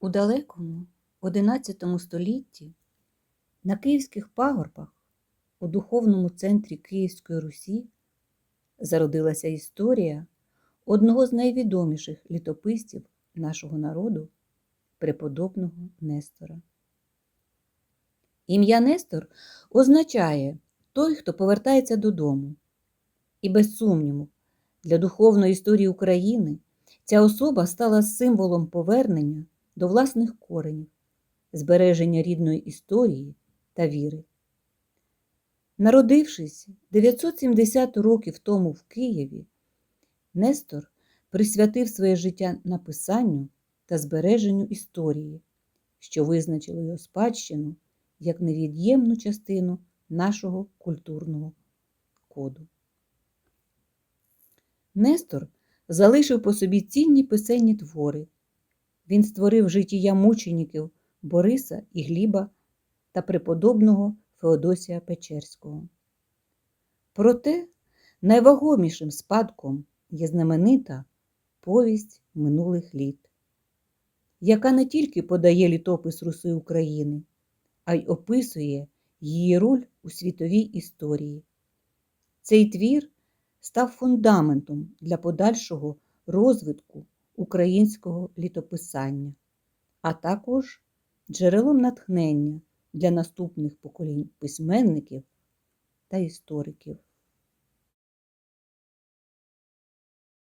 У далекому XI столітті на Київських пагорбах у духовному центрі Київської Русі зародилася історія одного з найвідоміших літописців нашого народу преподобного Нестора. Ім'я Нестор означає той, хто повертається додому. І без сумніву, для духовної історії України ця особа стала символом повернення до власних коренів, збереження рідної історії та віри. Народившись 970 років тому в Києві, Нестор присвятив своє життя написанню та збереженню історії, що визначило його спадщину як невід'ємну частину нашого культурного коду. Нестор залишив по собі цінні писенні твори. Він створив життя мучеників Бориса і Гліба та преподобного Феодосія Печерського. Проте найвагомішим спадком є знаменита повість минулих літ, яка не тільки подає літопис Руси України, а й описує її роль у світовій історії. Цей твір став фундаментом для подальшого розвитку українського літописання, а також джерелом натхнення для наступних поколінь письменників та істориків.